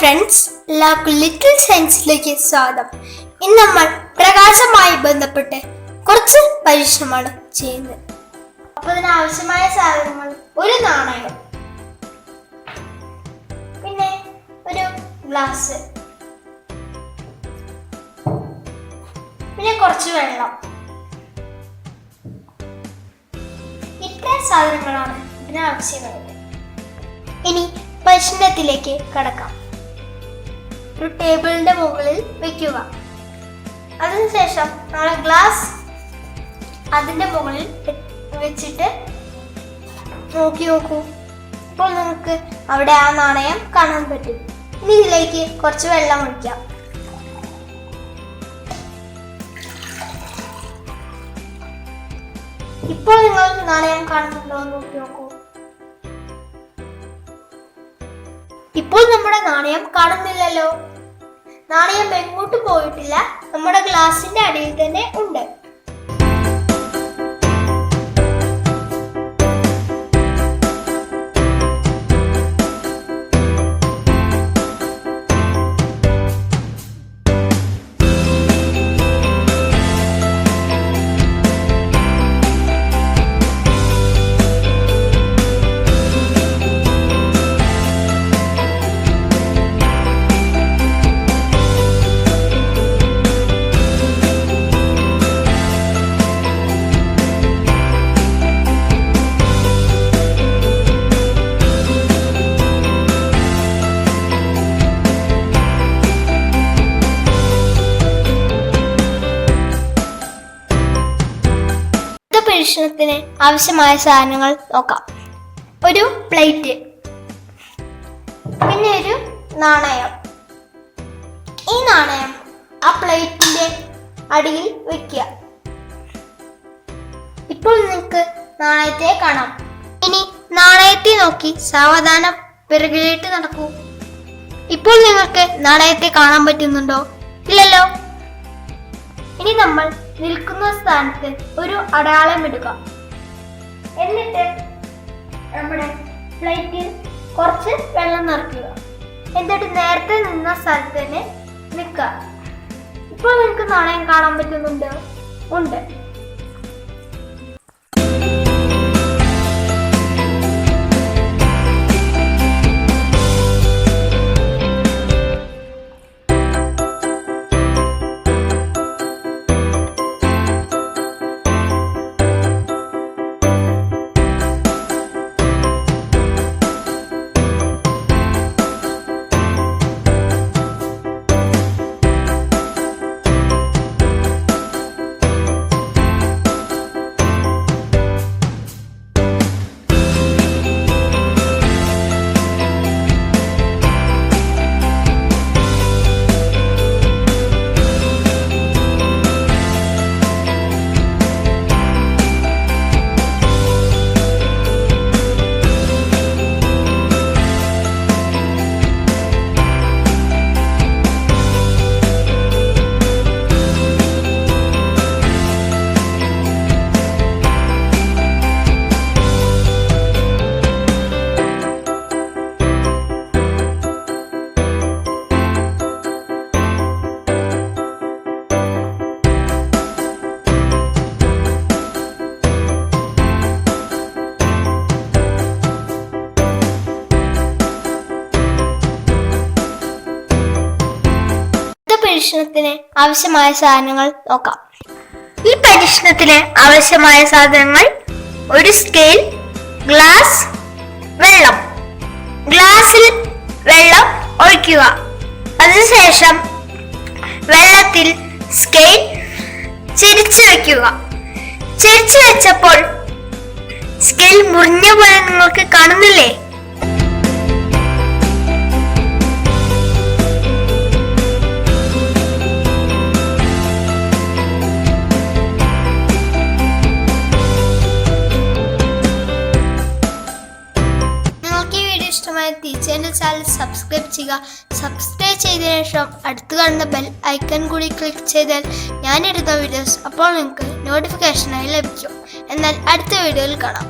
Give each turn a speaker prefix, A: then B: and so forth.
A: Friends എല്ലാവർക്കും little സയൻസിലേക്ക് സ്വാഗതം. ഇന്ന് നമ്മൾ പ്രകാശമായി ബന്ധപ്പെട്ട് കുറച്ച് പരീക്ഷണമാണ് ചെയ്യുന്നത്. അപ്പൊ ഇതിനാവശ്യമായ സാധനങ്ങൾ ഒരു നാണയം പിന്നെ ഒരു ഗ്ലാസ് പിന്നെ കുറച്ച് വെള്ളം. ഇത്രയും സാധനങ്ങളാണ് ഇതിനാവശ്യമായത് ഇനി പരീക്ഷണത്തിലേക്ക് കടക്കാം. ഒരു ടേബിളിന്റെ മുകളിൽ വെക്കുക. അതിനുശേഷം നമ്മൾ ഗ്ലാസ് അതിന്റെ മുകളിൽ വെച്ചിട്ട് നോക്കി നോക്കൂ. ഇപ്പോൾ നമുക്ക് അവിടെ ആ നാണയം കാണാൻ പറ്റും. ഇനി ഇതിലേക്ക് കുറച്ച് വെള്ളം ഒഴിക്കാം. ഇപ്പോൾ നിങ്ങൾ നാണയം കാണുന്നുണ്ടോ എന്ന് നോക്കി നോക്കൂ. ഇപ്പോൾ നമ്മുടെ നാണയം കാണുന്നില്ലല്ലോ. നാണയം എങ്ങോട്ട് പോയിട്ടില്ല. നമ്മുടെ ഗ്ലാസിന്റെ അടിയിൽ തന്നെ ഉണ്ട്. പരീക്ഷണത്തിന് ആവശ്യമായ സാധനങ്ങൾ നോക്കാം. ഒരു പ്ലേറ്റ്. പിന്നെ ഒരു നാണയം. ഈ നാണയം ആ പ്ലേറ്റിന്റെ അടിയിൽ വെക്കുക. ഇപ്പോൾ നിങ്ങൾക്ക് നാണയത്തെ കാണാം. ഇനി നാണയത്തെ നോക്കി സാവധാനം പിറകിലേക്ക് നടക്കൂ. ഇപ്പോൾ നിങ്ങൾക്ക് നാണയത്തെ കാണാൻ പറ്റുന്നുണ്ടോ? ഇല്ലല്ലോ. ഇനി നമ്മൾ നിൽക്കുന്ന സ്ഥാനത്ത് ഒരു അടയാളം ഇടുക. എന്നിട്ട് നമ്മുടെ പ്ലേറ്റിൽ കുറച്ച് വെള്ളം നിറയ്ക്കുക എന്നിട്ട് നേരത്തെ നിന്ന സ്ഥലത്ത് തന്നെ നിൽക്കുക. ഇപ്പോൾ നിങ്ങൾക്ക് നാണയം കാണാൻ പറ്റുന്നുണ്ട്. ഉണ്ട്. പരീക്ഷണത്തിന് ആവശ്യമായ സാധനങ്ങൾ നോക്കാം. ഈ പരീക്ഷണത്തിന് ആവശ്യമായ സാധനങ്ങൾ ഒരു സ്കെയിൽ ഗ്ലാസ് വെള്ളം. ഗ്ലാസ്സിൽ വെള്ളം ഒഴിക്കുക. അതിനുശേഷം വെള്ളത്തിൽ സ്കെയിൽ ചിരിച്ചു വെക്കുക. ചിരിച്ചു വെച്ചപ്പോൾ സ്കെയിൽ മുറിഞ്ഞ പോലെ നിങ്ങൾക്ക് കാണുന്നില്ലേ? ടീച്ചറിന്റെ ചാനൽ സബ്സ്ക്രൈബ് ചെയ്യുക. സബ്സ്ക്രൈബ് ചെയ്തതിനു ശേഷം അടുത്ത് കാണുന്ന ബെൽ ഐക്കൺ കൂടി ക്ലിക്ക് ചെയ്താൽ ഞാൻ എടുത്ത വീഡിയോസ് അപ്പോൾ നിങ്ങൾക്ക് നോട്ടിഫിക്കേഷനായി ലഭിക്കും. എന്നാൽ അടുത്ത വീഡിയോയിൽ കാണാം.